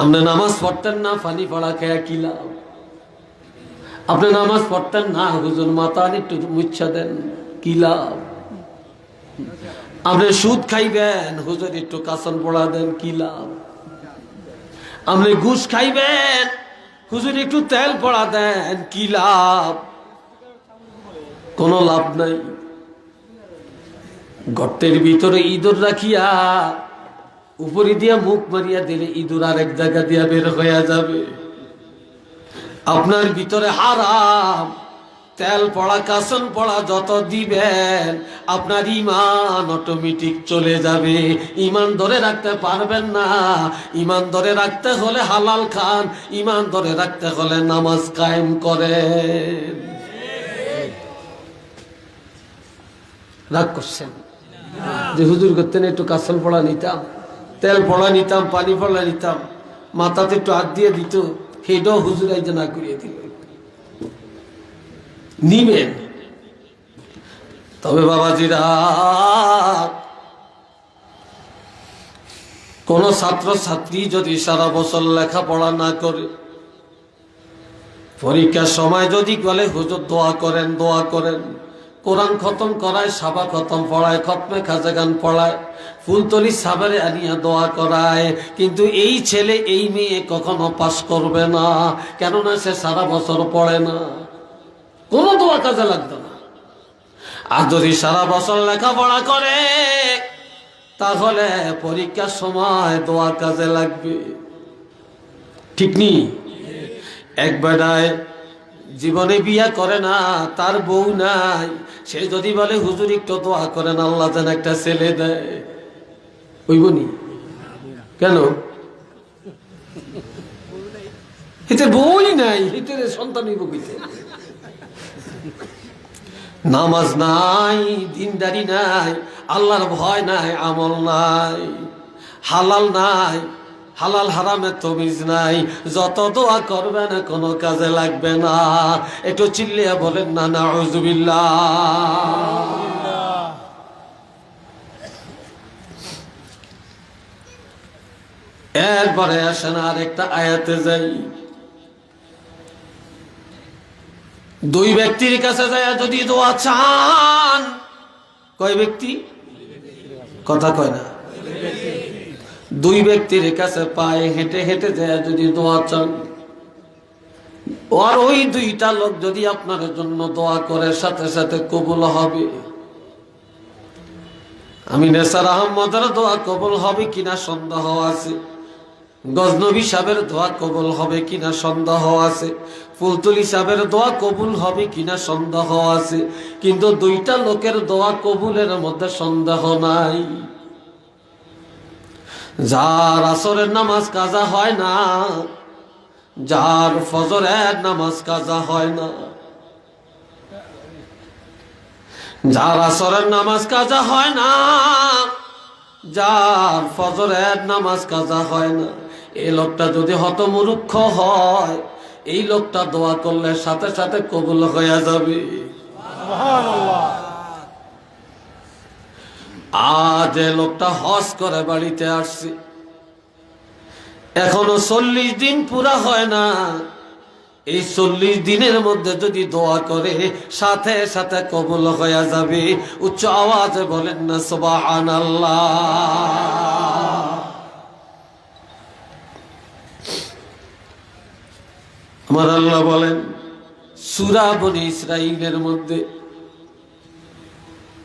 আপনি নামাজ পড়তেন না, ফানি পড়া খেয়া কি লাভ? আপনি নামাজ পড়তেন না, হুজুর মাথা একটু মুচ্ছা দেন, কি লাভ? আপনি সুদ খাইবেন, হুজুর একটু কাসন পড়া দেন, কি লাভ? আপনি ঘুষ খাইবেন, হুজুর একটু তেল পড়া দেন, কি লাভ? কোনো লাভ নাই। গর্তের ভিতরে ইঁদুর রাখিয়া উপরে দিয়া মুখ মারিয়া দিলে ইঁদুর আরেক জায়গা দিয়া বের হইয়া যাবে। আপনার ভিতরে হারাম, তেল পড়া কাসন পড়া যত দিবেন, আপনার ইমান অটোমেটিক চলে যাবে। ইমান ধরে রাখতে পারবেন না। ইমান ধরে রাখতে হলে হালাল খান ইমান ধরে রাখতে হলে নামাজ কায়েম করেন। রাগ করছেন? যে হুজুর করতেন, একটু কাসন পড়া নিতাম। তেল পড়া নিতাম, পানি পড়া নিতাম, মাথাতে একটু হাত দিয়ে দিত সেটাও হুজুর এই যে না করিয়ে দিল। নিবেন। তবে বাবাজিরা, কোন ছাত্র ছাত্রী যদি সারা বছর লেখাপড়া না করে, পরীক্ষার সময় যদি বলে, হুজুর, দোয়া করেন দোয়া করেন। কোরআন খতম করায়, সাবা খতম পড়ায়, খতমে খাজা গান পড়ায়, ফুলতলি সাবারে আনিয়া দোয়া করায়। কিন্তু এই ছেলে, এই মেয়ে কখনো পাস করবে না, কেননা সে সারা বছর পড়ে না। কোনো দোয়া কাজে লাগতো না। আর যদি সারা বছর লেখাপড়া করে, তাহলে পরীক্ষার সময় দোয়া কাজে লাগবে। ঠিক নি? এক বেড়ায় জীবনে বিয়া করে না, তার বউ নাই। সে যদি বলে, হুজুর, একটু দোয়া করেন, আল্লাহ যেন একটা ছেলে দেয়। ওইবনি কেন? এতে বই নাই এতে সন্তান হইব নামাজ নাই, দিনদারি নাই, আল্লাহর ভয় নাই, আমল নাই, হালাল নাই হালাল হারামের তমিজ নাই। যত দোয়া করবে না কোনো কাজে লাগবে না। একটু চিল্লিয়া বলেন, না না এরপরে আসেন আর একটা আয়াতে যাই। দুই ব্যক্তির কাছে যায় যদি দোয়া চান, কয় ব্যক্তি? কথা কয় না। দুই ব্যক্তির কাছে পায়ে হেঁটে হেঁটে যায় যদি দোয়া চান। আর ওই দুইটা লোক যদি আপনার জন্য দোয়া করে, সাথে সাথে কবুল হবে। আমি নেসার আহমদের দোয়া কবুল হবে কিনা সন্দেহ আছে। গজনবী সাহেবের দোয়া কবুল হবে কিনা সন্দেহ আছে। ফুলতুলি সাহেবের দোয়া কবুল হবে কিনা সন্দেহ আছে। কিন্তু দুইটা লোকের দোয়া কবুলের মধ্যে সন্দেহ নাই। যার আসরের নামাজ কাজা হয় না, যার ফজরের নামাজ কাজা হয় না। যার আসরের নামাজ কাজা হয় না, যার ফজরের নামাজ কাজা হয় না। এই লোকটা যদি হতমূর্খ হয়, এই লোকটা দোয়া করলে সাথে সাথে কবুল হয়ে যাবে। আজ লোকটা হজ করে বাড়িতে আসছে। এখনও চল্লিশ দিন পুরা হয় না। এই চল্লিশ দিনের মধ্যে যদি দোয়া করে, সাথে সাথে কবুল হয়ে যাবে। উচ্চ আওয়াজে বলেন না সবান আমার আল্লাহ বলেন, সুরা ইসরাইলের মধ্যে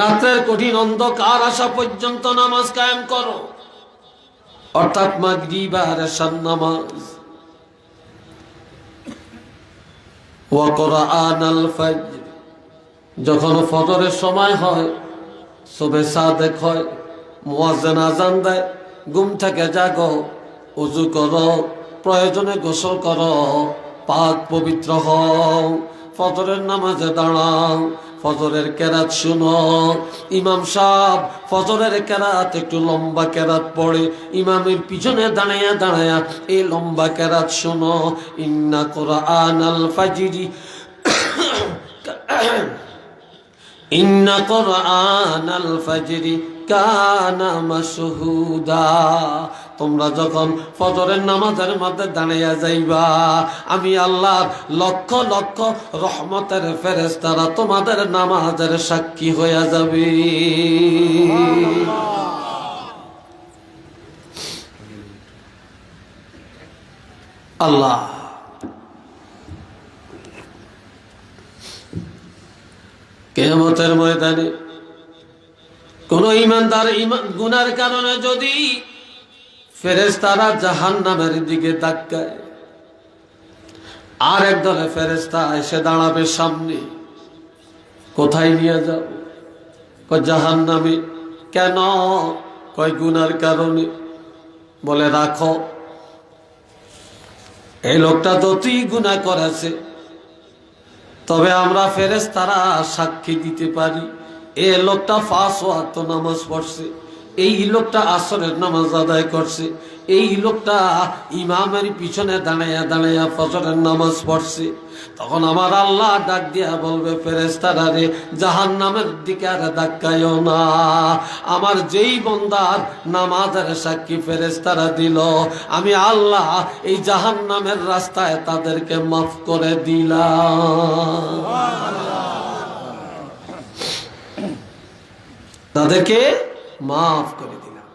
রাতের কঠিন অন্ধকার আসা পর্যন্ত নামাজ কায়েম করো। অর্থাৎ মাগরিব আর এশার নামাজ। ওয়া কোরআন আল ফাজর। যখন ফজরের সময় হয় সবে সাদেক হয় মোয়াজেন আজান দেয়, ঘুম থেকে জাগো উজু করো, প্রয়োজনে গোসল করো, পাক পবিত্র হও। ফজরের নামাজে দাঁড়াও, ফজরের কেরাত শুনো। ইমাম সাহ ফজরের কেরাত, একটু লম্বা কেরাত পড়ে, ইমামের পিছনে দাঁড়াইয়া দাঁড়াইয়া এই লম্বা কেরাত শুনো। ইন্না কোরআন আনাল ফাজিরি, ইন্না কোরআন আল ফাজরি কানা মাসহুদা তোমরা যখন ফজরের নামাজের মধ্যে দাঁড়াইয়া যাইবা, আমি আল্লাহ লক্ষ লক্ষ রহমতের ফেরেস্তারা তোমাদের নামাজের সাক্ষী হইয়া যাবে। আল্লাহ। কেমতের ময়দানে কোন ইমানদার ইমান গুনার কারণে যদি ফেরেস্তারা জাহান নামের দিকে ধাক্কায় আর এক দলে ফেরেস্তা এসে দাঁড়াবে সামনে। কোথায় নিয়ে যাও জাহান নামে কেন? কয়, গুনার কারণে। বলে, রাখো। এই লোকটা তো যতই গুণা করেছে। তবে আমরা ফেরেস তারা সাক্ষী দিতে পারি, এ লোকটা ফাঁস ওয়াক্ত নামাজ পড়ছে। এই লোকটা আসরের নামাজ আদায় করছে, এই লোকটা ইমামের পিছনে দাঁড়াইয়া দাঁড়াইয়া ফজরের নামাজ পড়ছে। তখন আমার আল্লাহ ডাক দিয়া বলবে ফেরেস্তারা জাহান নামের দিকে আর ডাকাইও না। আমার যেই বন্দার নামাজের সাক্ষী ফেরেস্তারা দিল, আমি আল্লাহ এই জাহান নামের রাস্তায় তাদেরকে মাফ করে দিলাম। তাদেরকে মাফ করে দিলাম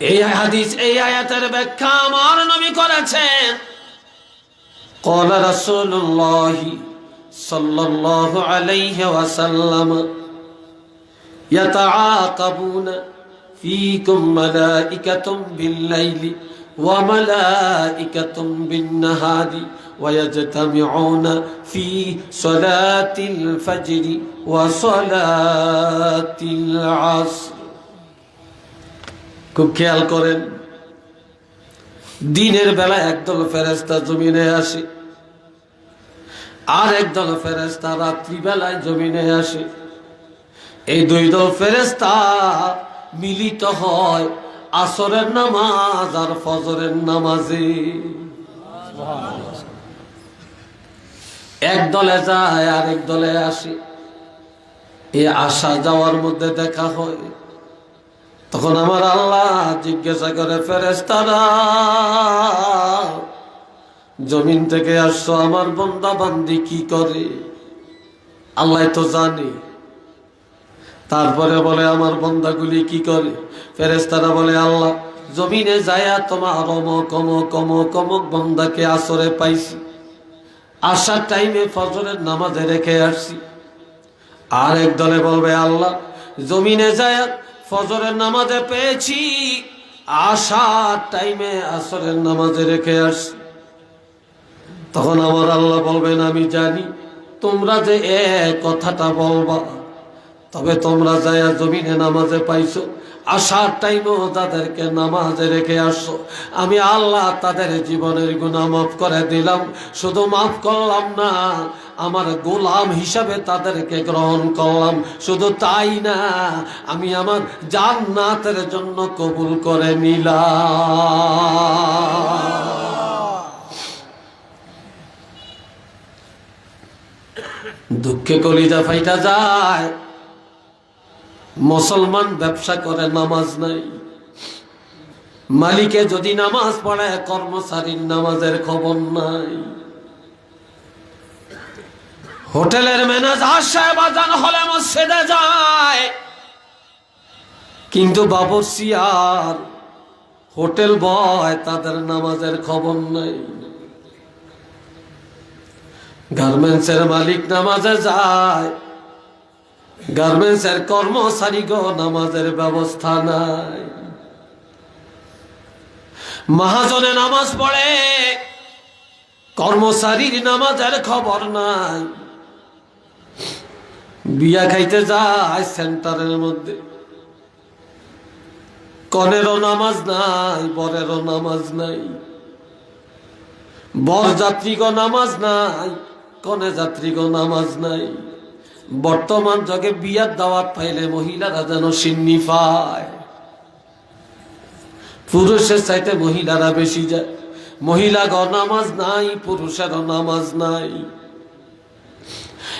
এই হাদিস এই আয়াতের ব্যাখ্যা আমার নবী করেছেন قال رسول الله صلى الله عليه وسلم يتعاقبون فيكم ملائكة بالليل وملائكة بالنهار ويجتمعون في صلاة الفجر وصلاة العصر খুব খেয়াল করেন দিনের বেলা একদল ফেরেস্তা জমিনে আসে আর একদল ফেরেস্তা রাত্রিবেলায় জমিনে আসে এই দুই দল ফেরেস্তা মিলিত হয় আসরের নামাজ আর ফজরের নামাজে এক দলে যায় আর এক দলে আসে। এই আসা যাওয়ার মধ্যে দেখা হয়। তখন আমার আল্লাহ জিজ্ঞাসা করে ফেরেস্তারা জমিন থেকে আসছো, আমার বন্দা বান্দি কি করে? আল্লাহ তো জানে। তারপরে বলে, আমার বন্দাগুলি কি করে? ফেরেস্তারা বলে, আল্লাহ, জমিনে যায়া তোমার অমক অমক অমক অমক বন্দাকে আসরে পাইছি। আসার টাইমে ফজরের নামাজে রেখে আসছি। আর এক দলে বলবে, আল্লাহ, জমিনে যায় ফজরের নামাজে পেয়েছি, আসার টাইমে আসরের নামাজে রেখে আসছি। তখন আমার আল্লাহ বলবেন, আমি জানি, তোমরা যে এ কথাটা বলবা তবে তোমরা যায় জমিনে নামাজে পাইছো, আসার টাইমেও তাদেরকে নামাজে রেখে আসো আমি আল্লাহ তাদের জীবনের গুণা মাফ করে দিলাম, শুধু মাফ করলাম না, আমার গোলাম হিসাবে তাদেরকে গ্রহণ করলাম। শুধু তাই না, আমি আমার জান্নাতের জন্য কবুল করে নিলাম। দুঃখে কলিজা ফাইটা যায়। মুসলমান ব্যবসা করে, নামাজ নাই। মালিকে যদি নামাজ পড়ে কর্মচারীর নামাজের খবর নাই। হোটেলের ম্যানেজার সাহেব আজান হলে মসজিদে যায়। কিন্তু বাবরসি আর হোটেল বয়, তাদের নামাজের খবর নাই। গার্মেন্টসের মালিক নামাজে যায়। গার্মেন্টসের কর্মচারী গো নামাজের ব্যবস্থা নাই। মহাজনে নামাজ পড়ে, কর্মচারীর নামাজের খবর নাই। বিয়া খাইতে যায় সেন্টারের মধ্যে। কনেরও নামাজ নাই, বরেরও নামাজ নাই। বর যাত্রীগো নামাজ নাই কনে যাত্রীগো নামাজ নাই। বর্তমান যুগে বিয়ার দাওয়াত পাইলে মহিলারা যেন সিন্নি পায়। পুরুষের চাইতে মহিলারা বেশি যায়। মহিলা নামাজ নাই পুরুষের নামাজ নাই।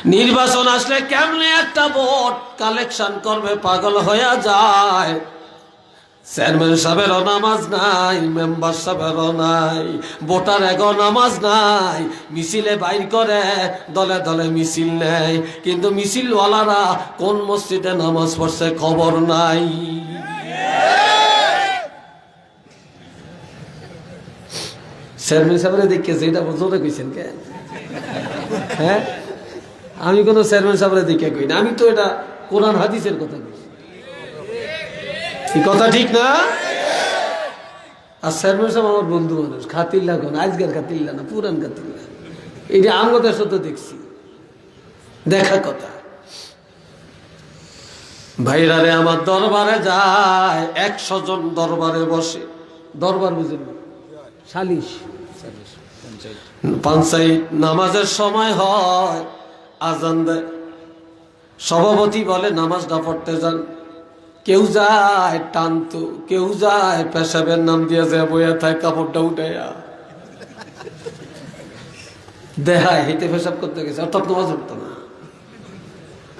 নির্বাচন আসলে কেমনে একটা ভোট কালেকশন করবে পাগল হয়ে যায়। চেয়ারম্যান সাহেবেরও নামাজ নাই, মেম্বার সাহেবেরও নাই, ভোটার এগো নামাজ নাই, মিছিলে বাইর করে দলে দলে মিছিল নেয়। কিন্তু মিছিলওয়ালারা কোন মসজিদে নামাজ পড়ছে খবর নাই। চেয়ারম্যান সাহেবের দেখেছে এটা জোরে কইছেন কেন হ্যাঁ? আমি কোনো চেয়ারম্যান সাহেবের দেখে কই না, আমি তো এটা কোরআন হাদিসের কথা কইছি। এই কথা ঠিক না? আর সাহেব আমার বন্ধু মানুষ, খাতিল্লা কোন? আজকের খাতিল্লা না, পুরান খাতিল্লা। এইটা আমগদের সাথে দেখছি। দেখা কথা। ভাইরা রে, আমার দরবারে যায়, একশো জন দরবারে বসে। দরবার বুঝেন সালিশ। পঞ্চায়েত নামাজের সময় হয়, আজান দেয়। সভাপতি বলে নামাজটা পড়তে যান। কেউ যায় টানতো, কেউ যায় পেশাবের নাম দিয়ে যায় বইয়া থাকে, কাপড়টা উঠাইয়া। দেখায় হেঁটে পেশাব করতে গেছে, অর্থাৎ নামাজ উঠতো না।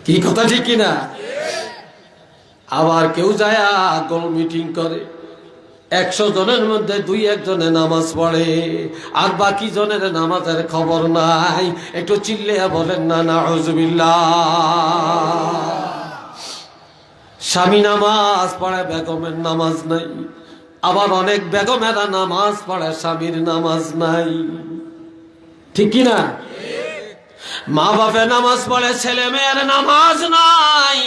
কি কথা ঠিক কিনা? আবার কেউ যায় গোল মিটিং করে, একশো জনের মধ্যে দুই একজনে নামাজ পড়ে, আর বাকি জনের নামাজের খবর নাই। একটু চিল্লে বলেন, না না স্বামী নামাজ পড়ে, বেগমের নামাজ নাই। আবার অনেক বেগমেরা নামাজ পড়ে, স্বামীর নামাজ নাই। ঠিক না? মা বাপে নামাজ পড়ে, ছেলে মেয়ের নামাজ নাই।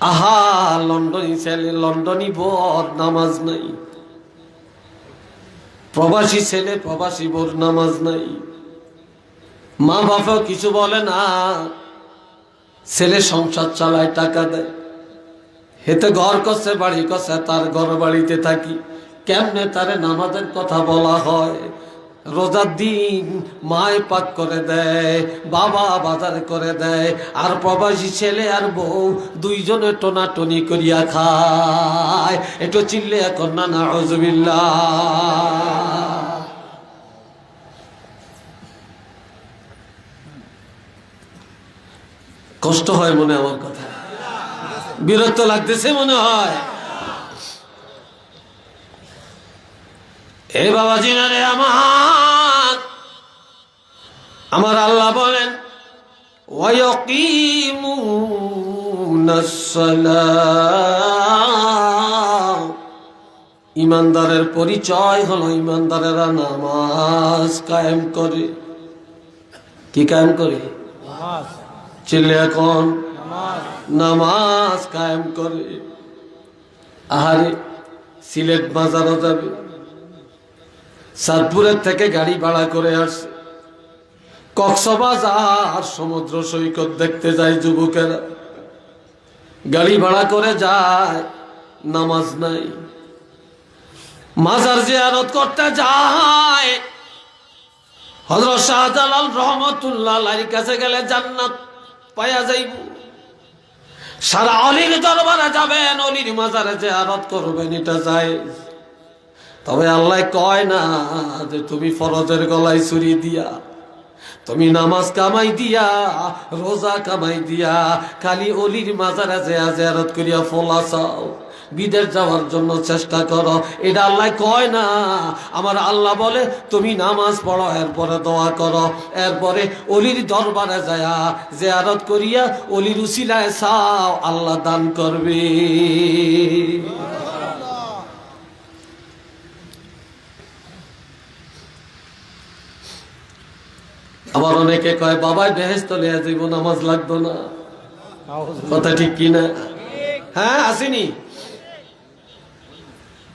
আহা, লন্ডনী ছেলে, লন্ডনী বোর নামাজ নাই। প্রবাসী ছেলে, প্রবাসী বোর নামাজ নাই। মা বাপেও কিছু বলে না। ছেলে সংসার চালায় টাকা দেয়। হেতে ঘর করছে বাড়ি করছে তার ঘর বাড়িতে থাকি। কেমনে তারে নামাজের কথা বলা হয়? রোজার দিন মায় পাক করে দেয়, বাবা বাজার করে দেয়। আর প্রবাসী ছেলে আর বউ দুইজনে টোনাটনি করিয়া খায়। একটু চিল্লে এখন না না হজবিল্লা কষ্ট হয় মনে আমার কথা। বিরক্ত লাগতেছে মনে হয়। এ বাবা জিনারে আমার। আমার আল্লাহ বলেন ইমানদারের পরিচয় হলো ইমানদারেরা নামাজ কায়েম করে। কি কায়েম করে? চিল্লে এখন নামাজ কায়েম করে। আহারে, সিলেট বাজারও যাবে। সাতপুরের থেকে গাড়ি ভাড়া করে আসছে। কক্সবাজার সমুদ্র সৈকত দেখতে যায় যুবকেরা। গাড়ি ভাড়া করে যায়, নামাজ নাই। মাজার জিয়ারত করতে যায়। হজরত শাহজালাল রহমতুল্লাহ কাছে গেলে জান্নাত। পাইয়া যাইব। সারা অলির দরবারে যাবেন, অলির মাজারে যে আরত করবেন, এটা যায় তবে আল্লাহ কয় না যে তুমি ফরজের গলায় ছুরি দিয়া, তুমি নামাজ কামাই দিয়া, রোজা কামাই দিয়া, খালি অলির মাজারে আজ আৰত করিয়া ফলা চাও। বিদেশ যাওয়ার জন্য চেষ্টা করো। এটা আল্লাহ কয় না? আমার আল্লাহ বলে তুমি নামাজ পড়ো এরপরে দোয়া করো। এরপরে অলির দরবারে যায়া জেয়ারত করিয়া অলির উসিলায় চাও আল্লাহ দান করবে। আবার অনেকে কয় বাবাই বেহেস্ত লিয়া যাইব নামাজ লাগতো না। কথা ঠিক কিনা? হ্যাঁ আসেনি?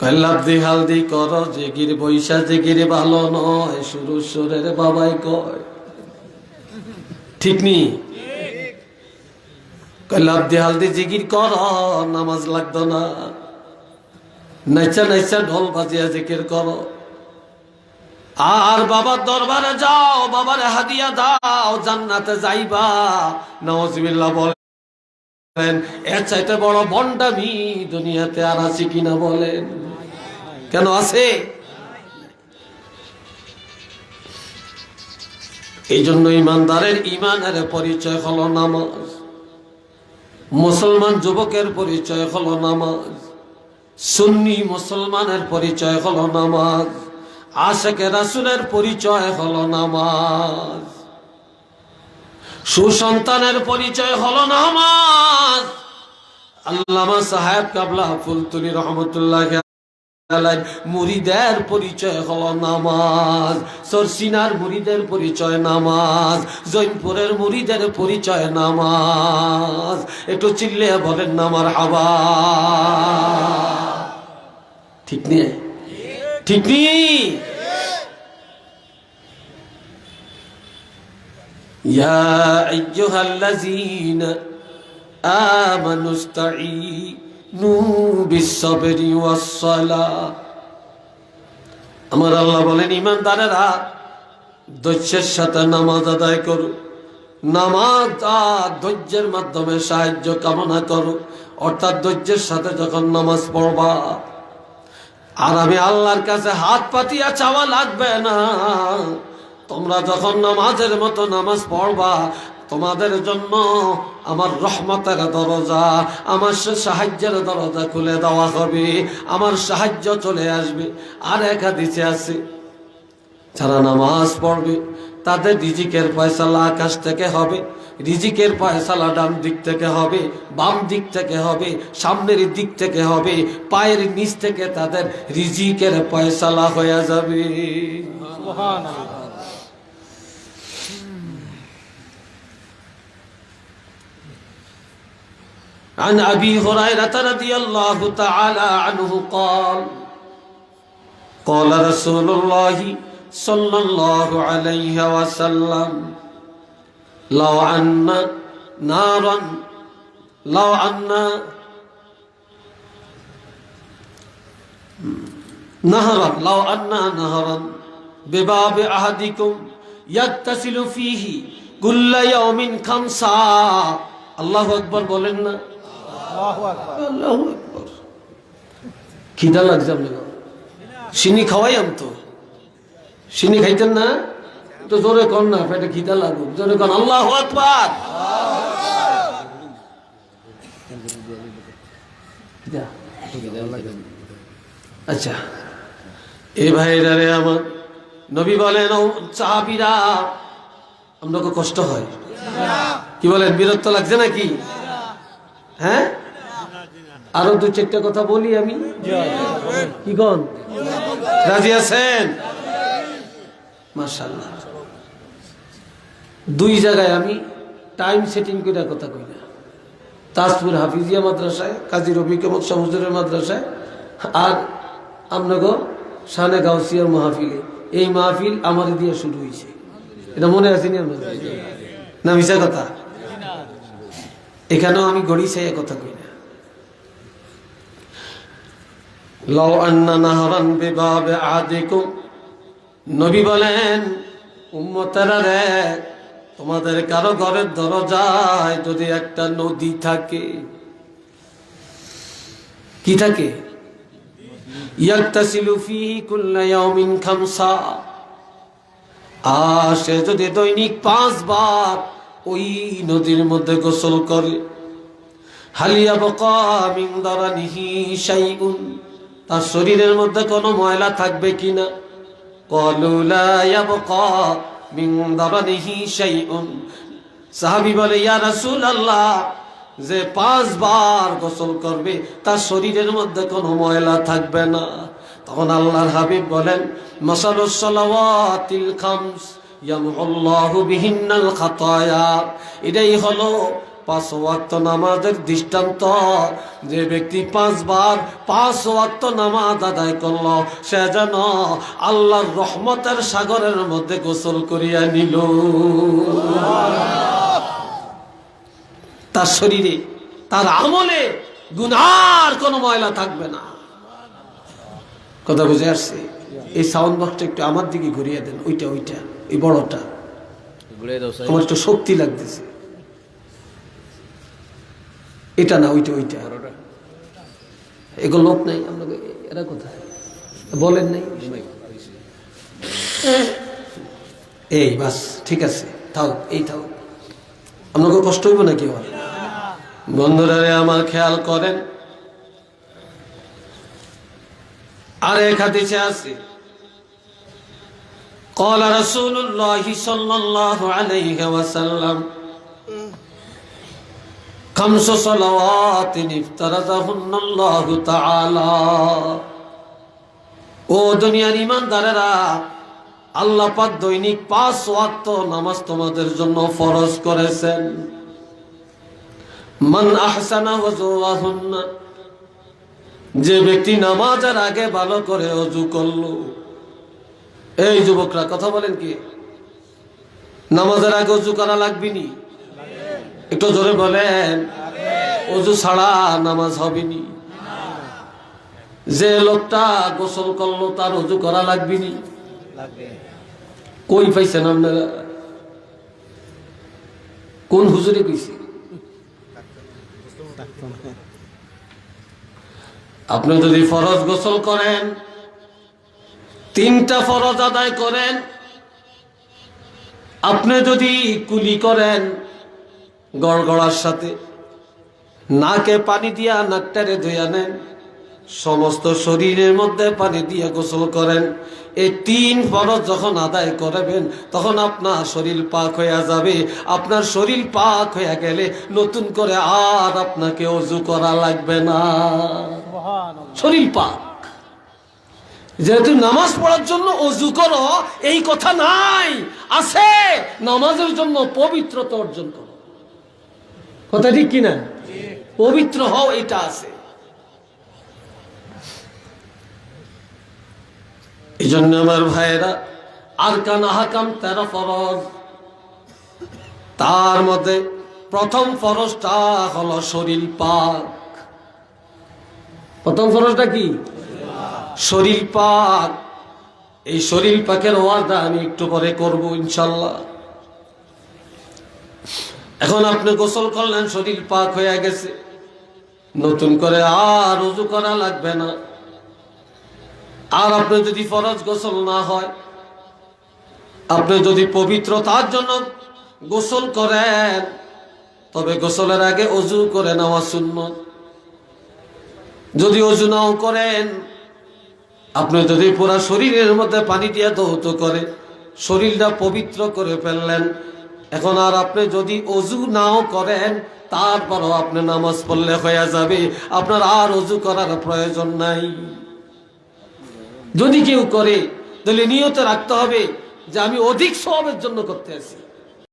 লাভদি হালদি কর, জেগির বৈশা, জেগির ভালো নয় সুর সুরের বাবাই কয়। ঠিক নি? লাভদি হালদি জিগির কর, নামাজ লাগতো না। নাইচা নাইচা ঢোল বাজিয়া জিকির কর। আর বাবার দরবারে যাও, বাবারে হাদিয়া দাও, জান্নাতে যাইবা। নওয়াজবিল্লাহ বলেন, এর চাইতে বড় বন্ডামি দুনিয়াতে আর আছে কিনা বলেন। কেন আছে? এই জন্য ইমানদারের ইমানের পরিচয় হলো নামাজ। মুসলমান যুবকের পরিচয় হলো নামাজ। সুন্নি মুসলমানের পরিচয় হলো নামাজ। আশেকে রাসুলের পরিচয় হলো নামাজ। সুসন্তানের পরিচয় হলো নামাজ। আল্লামা সাহেব কাবলা ফুলতুলি রহমতুল্লাহ বেলায় মুরিদের পরিচয় হলো নামাজ। সরসিনার মুরিদের পরিচয় নামাজ। জৈনপুরের মুরিদের পরিচয় নামাজ। একটু চিল্লে বলেন নামার আবার ঠিক নিয়ে ঠিক নি? ইয়া আমানুস্তাঈ আমার আল্লাহ বলেন, ইমানদারেরা, ধৈর্যের সাথে নামাজ আদায় করু। নামাজ ধৈর্যের মাধ্যমে সাহায্য কামনা করু। অর্থাৎ ধৈর্যের সাথে যখন নামাজ পড়বা, আর আমি আল্লাহর কাছে হাত পাতিয়া চাওয়া লাগবে না। তোমরা যখন নামাজের মতো নামাজ পড়বা তোমাদের জন্য আমার রহমতের দরজা, আমার সাহায্যের দরজা খুলে দেওয়া হবে, আমার সাহায্য চলে আসবে। আর এক হাদিসে আছে, যারা নামাজ পড়বে, তাদের রিজিকের পয়সালা আকাশ থেকে হবে, রিজিকের পয়সালা ডান দিক থেকে হবে, বাম দিক থেকে হবে, সামনের দিক থেকে হবে, পায়ের নিচ থেকে তাদের রিজিকের পয়সালা হয়ে যাবে। عن أبي هريرة رضي الله تعالى عنه قال قال رسول الله صلى الله عليه وسلم لو أن نارا لو أن نهرا لو أن نهرا بباب أحدكم يتصل فيه كل يوم خمسة الله أكبر بولنا খিদা লাগছে আপনাকে। চিনি খাওয়াই আম তো। চিনি খাইতেন না? তো জোরে কন না পেটে খিদা লাগুক। জোরে কন আল্লাহ আকবার। আচ্ছা। এই ভাইরা রে আমার নবী বলেন চাবিরা আপনাকে কষ্ট হয়। কি বলেন বিরক্ত লাগছে নাকি? হ্যাঁ? আরও দু চারটা কথা বলি আমি? কি কন? রাজি আছেন? মার্শাল্লাহ দুই জায়গায় আমি টাইম সেটিং করে কথা কই না। তাজপুর হাফিজিয়া মাদ্রাসায়, কাজী রবি কেমত সমুদ্রের মাদ্রাসায়, আর আপনাকে সানে গাউসিয়ার মাহফিলে। এই মাহফিল আমার দিয়ে শুরু হয়েছে এটা মনে আছে নি মিশা কথা? এখানেও আমি গড়ি চাই কথা কই না লও আন্না নাহরান বিবাবে আদিকুম। নবী বলেন, উম্মতেরা রে, তোমাদের কারও ঘরের দরজায় যদি একটা নদী থাকে, কি থাকে? আর সে যদি দৈনিক পাঁচবার ওই নদীর মধ্যে গোসল করে হালিয়া বকা মিন দারানিহি শাইউন। তার শরীরের মধ্যে কোনো ময়লা থাকবে কিনা? সাহাবী বলে, ইয়া রাসূলুল্লাহ, যে পাঁচবার গোসল করবে, তার শরীরের মধ্যে কোনো ময়লা থাকবে না। তখন আল্লাহর হাবিব বলেন মাসালুস সালাওয়াতিল খামস এটাই হলো পাঁচ ওয়াক্ত নামাজের দৃষ্টান্ত। যে ব্যক্তি পাঁচবার পাঁচ ওয়াক্ত নামাজ আদায় করল সে যেন আল্লাহর রহমতের সাগরের মধ্যে গোসল করিয়া নিল। তার শরীরে তার আমলে গুনার কোনো ময়লা থাকবে না। কথা বুঝে আসছে? এই সাউন্ড বক্সটা একটু আমার দিকে ঘুরিয়ে দেন ওইটা ওইটা এই বড়টা। আমার একটু শক্তি লাগতেছে। এটা না ওইটা ওইটা এগুলো লোক নাই আমরা এরা কোথায় বলেন নাই এই বাস ঠিক আছে থাও এই থাও আপনাকে কষ্ট হইব নাকি আমার বন্ধুরা রে আমার খেয়াল করেন আর এক হাদিসে আছে قال رسول الله صلى الله عليه وسلم خمس صلوات افترضهن الله تعالى ও দুনিয়ার ইমানদারেরা আল্লাহ পাক দৈনিক পাঁচ ওয়াক্ত নামাজ তোমাদের জন্য ফরজ করেছেন মান আহসানা ওয়াজুয়াহুন্না যে ব্যক্তি নামাজের আগে ভালো করে অজু করলো এই যুবকরা কথা বলেন কি নামাজের আগে অজু করা লাগবে নি একটু জোরে বলেন অজু ছাড়া নামাজ হবেনি। যে লোকটা গোসল করল তার অজু করা লাগবে। নি কই পাইছেন আপনারা? কোন হুজুরে কইছে? আপনি যদি ফরজ গোসল করেন তিনটা ফরজ আদায় করেন আপনি যদি কুলি করেন গড়গড়ার সাথে। নাকে পানি দিয়া নাকটারে ধুয়া নেন। সমস্ত শরীরের মধ্যে পানি দিয়ে গোসল করেন। এই তিন ফরজ যখন আদায় করবেন তখন আপনার শরীর পাক হয়ে যাবে। আপনার শরীর পাক হয়ে গেলে নতুন করে আর আপনাকে অজু করা লাগবে না। শরীর পাক। যেহেতু নামাজ পড়ার জন্য অজু করো এই কথা নাই। আছে। নামাজের জন্য পবিত্রতা অর্জন করো। কথা ঠিক কিনা? পবিত্র হও, এটা আছে। এই জন্য আমার ভাইয়েরা, আর কান আহাকাম তেরো ফরজ। তার মধ্যে প্রথম ফরজটা হলো শরীর পাক। প্রথম ফরজটা কি? শরীর পাক। এই শরীর পাকের ওয়াদা আমি একটু পরে করব, ইনশাল্লাহ। এখন আপনি গোসল করলেন, শরীর পাক হয়ে গেছে। নতুন করে আর উজু করা লাগবে না। আর আপনি যদি ফরজ গোসল না হয়, আপনি যদি পবিত্র তার জন্য গোসল করেন, তবে গোসলের আগে অজু করে নেওয়া শূন্য যদি অজু নাও করেন, আপনি যদি পুরা শরীরের মধ্যে পানি দিয়ে দৌত করে, শরীরটা পবিত্র করে ফেললেন এখন আর আপনি যদি অজু নাও করেন, তারপরও আপনি নামাজ পড়লে হয়ে যাবে। আপনার আর অজু করার প্রয়োজন নাই। যদি কেউ করে, তাহলে নিয়ত রাখতে হবে যে আমি অধিক সবের জন্য করতে আছি।